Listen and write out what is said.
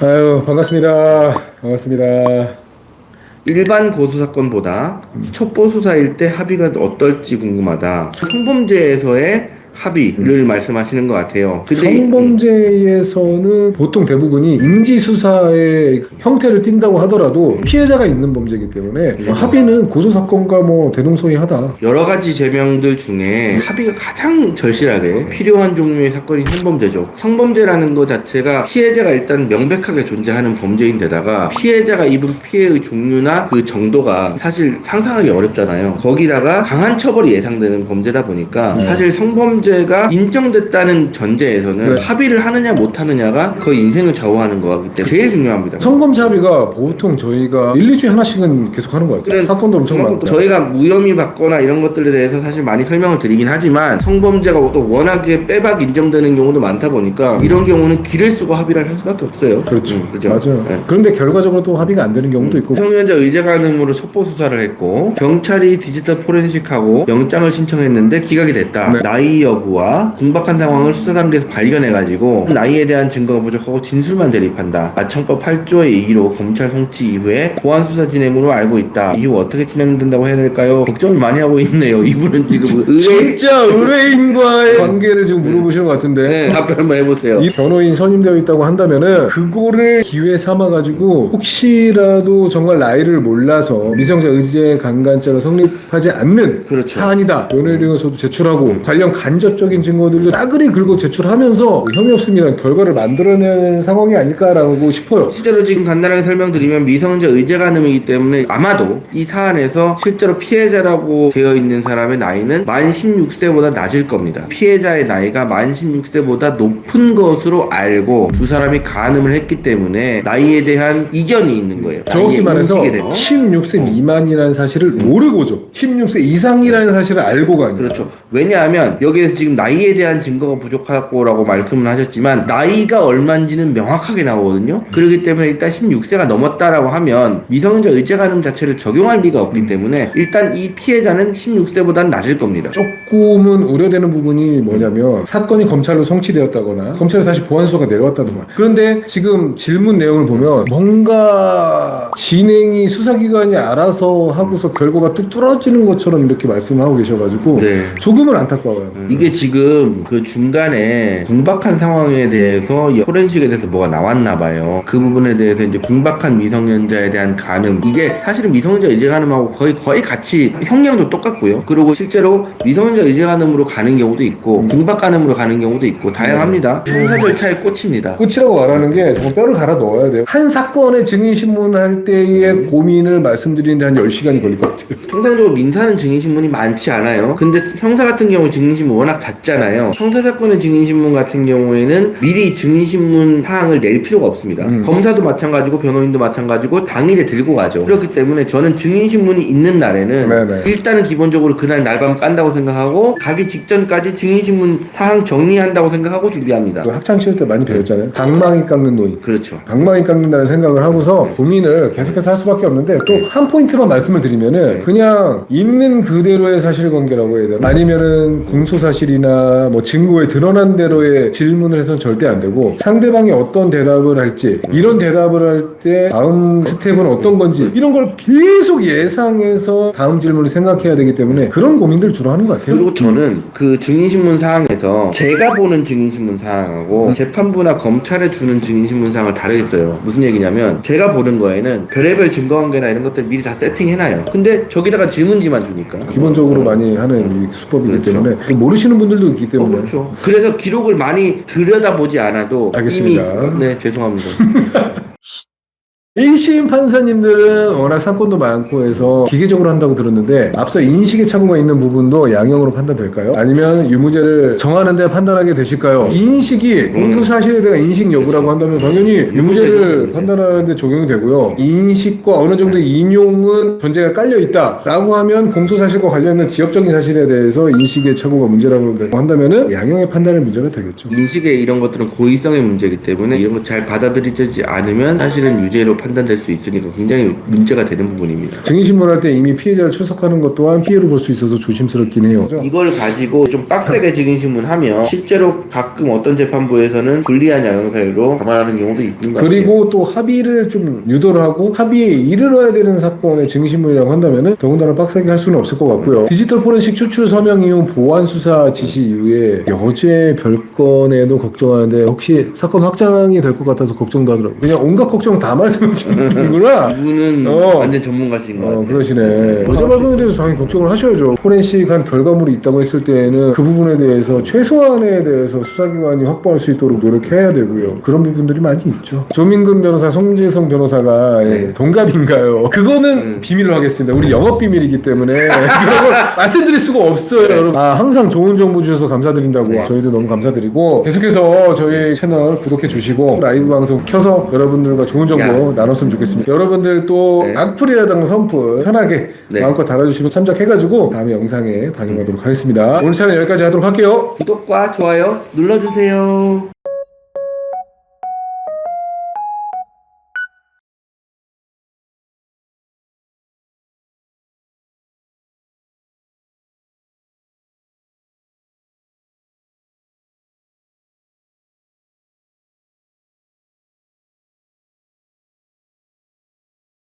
아유 반갑습니다. 반갑습니다. 일반 고소 사건보다 첩보 수사일 때 합의가 어떨지 궁금하다. 성범죄에서의 합의를 말씀하시는 것 같아요. 근데 이- 성범죄에서는 보통 대부분이 인지 수사의 형태를 띈다고 하더라도 피해자가 있는 범죄이기 때문에 합의는 고소 사건과 뭐 대동소이하다. 여러 가지 제명들 중에 합의가 가장 절실하게 필요한 종류의 사건이 성범죄죠. 성범죄라는 것 자체가 피해자가 일단 명백하게 존재하는 범죄인데다가 피해자가 입은 피해의 종류나 그 정도가 사실 상상하기 어렵잖아요. 거기다가 강한 처벌이 예상되는 범죄다 보니까 사실 성범죄 가 인정됐다는 전제에서는 네. 합의를 하느냐 못 하느냐가 거의 인생을 좌우하는 거기 때문에 제일 중요합니다. 성범죄 합의가 보통 저희가 1, 2주에 하나씩은 계속 하는 것 같아요. 그래, 사건도 엄청 많고. 저희가 무혐의 받거나 이런 것들에 대해서 사실 많이 설명을 드리긴 하지만 성범죄가 또 워낙에 빼박 인정되는 경우도 많다 보니까 이런 경우는 길을 쓰고 합의를 할 수밖에 없어요. 그렇죠. 음, 그죠? 맞아요. 네. 그런데 결과적으로 또 합의가 안 되는 경우도 있고. 성년자 의제 가늠으로 첩보 수사를 했고 경찰이 디지털 포렌식하고 영장을 신청했는데 기각이 됐다. 네. 나이 여부와 궁박한 상황을 수사 단계에서 발견해가지고 나이에 대한 증거가 부족하고 진술만 대립한다. 마천법 8조의 2로 검찰 송치 이후에 보안 수사 진행으로 알고 있다. 이후 어떻게 진행된다고 해야 될까요? 걱정을 많이 하고 있네요. 이분은 지금 의뢰 진짜 의뢰인과의 관계를 지금 물어보시는 것 같은데 네, 답변 한번 해보세요. 이 변호인 선임되어 있다고 한다면은 그거를 기회 삼아 가지고 혹시라도 정말 나이를 몰라서 미성자 의제 강간죄가 성립하지 않는 그렇죠. 사안이다 변호인으로서도 제출하고 관련 간 접적인 증거들도 따그리 긁고 제출하면서 혐의 없음이라는 결과를 만들어내는 상황이 아닐까라고 싶어요. 실제로 지금 간단하게 설명드리면 미성년자 의제 가늠이기 때문에 아마도 이 사안에서 실제로 피해자라고 되어 있는 사람의 나이는 만 16세보다 낮을 겁니다. 피해자의 나이가 만 16세보다 높은 것으로 알고 두 사람이 가늠을 했기 때문에 나이에 대한 이견이 있는 거예요. 정확히 말해서 인식에 대한. 16세 미만이라는 사실을 모르고죠. 16세 이상이라는 사실을 알고가 아니라. 그렇죠. 왜냐하면 여기에 서 지금 나이에 대한 증거가 부족하고라고 말씀을 하셨지만 나이가 얼마인지는 명확하게 나오거든요. 그렇기 때문에 일단 16세가 넘었다라고 하면 미성년자 의제 가늠 자체를 적용할 리가 없기 때문에 일단 이 피해자는 16세보다는 낮을 겁니다. 조금은 우려되는 부분이 뭐냐면 사건이 검찰로 송치되었다거나 검찰에 다시 보안 수사가 내려왔다든가 그런데 지금 질문 내용을 보면 뭔가 진행이 수사기관이 알아서 하고서 결과가 뚝 떨어지는 것처럼 이렇게 말씀하고 계셔가지고 네. 조금은 안타까워요. 이게 지금 그 중간에 궁박한 상황에 대해서 이 포렌식에 대해서 뭐가 나왔나 봐요. 그 부분에 대해서 이제 궁박한 미성년자에 대한 가늠 이게 사실은 미성년자 의제 가늠하고 거의 거의 같이 형량도 똑같고요. 그리고 실제로 미성년자 의제 가늠으로 가는 경우도 있고 궁박 가늠으로 가는 경우도 있고 다양합니다. 형사 절차에 꽂힙니다. 끝이라고 말하는 게 정말 뼈를 갈아 넣어야 돼요. 한 사건의 증인 신문할 때의 고민을 말씀드리는데 한 10시간이 걸릴 것 같아요. 통상적으로 민사는 증인 신문이 많지 않아요. 근데 형사 같은 경우 증인 신문 워낙 잦잖아요. 형사 사건의 증인신문 같은 경우에는 미리 증인신문 사항을 낼 필요가 없습니다. 음. 검사도 마찬가지고 변호인도 마찬가지고 당일에 들고 가죠. 그렇기 때문에 저는 증인신문이 있는 날에는 네네. 일단은 기본적으로 그날 날밤 깐다고 생각하고 가기 직전까지 증인신문 사항 정리한다고 생각하고 준비합니다. 그 학창 시절 때 많이 배웠잖아요. 방망이 깎는 노인. 그렇죠. 방망이 깎는다는 생각을 하고서 고민을 계속해서 할 수밖에 없는데 또 한 포인트만 말씀을 드리면은 그냥 있는 그대로의 사실관계라고 해야 되나 아니면은 공소사실 이나 뭐 증거에 드러난 대로의 질문을 해서는 절대 안 되고 상대방이 어떤 대답을 할지 이런 대답을 할 때 다음 스텝은 어떤 건지 이런 걸 계속 예상해서 다음 질문을 생각해야 되기 때문에 그런 고민들 주로 하는 것 같아요. 그리고 저는 그 증인신문 사항에서 제가 보는 증인신문 사항하고 재판부나 검찰에 주는 증인신문 사항을 다르게 써요. 무슨 얘기냐면 제가 보는 거에는 별의별 증거관계나 이런 것들 미리 다 세팅해놔요. 근데 저기다가 질문지만 주니까. 기본적으로 많이 하는 이 수법이기 그렇죠. 때문에 모르시는 분들도 있기 어, 때문에 그렇죠. 그래서 기록을 많이 들여다보지 않아도 알겠습니다. 이미 네 죄송합니다. 1심 판사님들은 워낙 상권도 많고 해서 기계적으로 한다고 들었는데 앞서 인식의 착오가 있는 부분도 양형으로 판단될까요? 아니면 유무죄를 정하는데 판단하게 되실까요? 인식이 공소 사실에 대한 인식 여부라고 한다면 당연히 유무죄를 판단하는데 적용이 되고요. 인식과 어느 정도 인용은 전제가 깔려 있다라고 하면 공소 사실과 관련된 지역적인 사실에 대해서 인식의 착오가 문제라고 한다면은 양형의 판단의 문제가 되겠죠. 인식의 이런 것들은 고의성의 문제이기 때문에 이런 거 잘 받아들이지 않으면 사실은 유죄로 판 단될 수 있으니까 굉장히 문제가 되는 부분입니다. 증인신문할 때 이미 피해자를 출석하는 것 또한 피해로 볼 수 있어서 조심스럽긴 해요. 이걸 가지고 좀 빡세게 증인신문하면 실제로 가끔 어떤 재판부에서는 불리한 양형 사유로 감안하는 경우도 있는 것 같아요. 그리고 또 합의를 좀 유도를 하고 합의에 이르러야 되는 사건의 증신문이라고 한다면은 더군다나 빡세게 할 수는 없을 것 같고요. 디지털 포렌식 추출 서명 이후 보안 수사 지시 이후에 여죄 별건에도 걱정하는데 혹시 사건 확장이 될 것 같아서 걱정도 하더라고요. 그냥 온갖 걱정 다 말씀 해 주는구나. 이분은 어. 완전 전문가신 것 어, 같아요. 그러시네. 여자 발병에 대해서 당연히 걱정을 하셔야죠. 포렌식한 결과물이 있다고 했을 때에는 그 부분에 대해서 최소한에 대해서 수사기관이 확보할 수 있도록 노력해야 되고요. 그런 부분들이 많이 있죠. 조민근 변호사, 송재성 변호사가 예, 동갑인가요? 그거는 비밀로 하겠습니다. 우리 영업 비밀이기 때문에 그런 걸 말씀드릴 수가 없어요, 여러분. 아, 항상 좋은 정보 주셔서 감사드린다고. 저희도 너무 감사드리고 계속해서 저희 채널 구독해 주시고 라이브 방송 켜서 여러분들과 좋은 정보 야. 나눴으면 좋겠습니다. 여러분들 또 네. 악플이라든가 선플 편하게 네. 마음껏 달아주시면 참작해가지고 다음에 영상에 반영하도록 하겠습니다. 오늘 차는 여기까지 하도록 할게요. 구독과 좋아요 눌러주세요.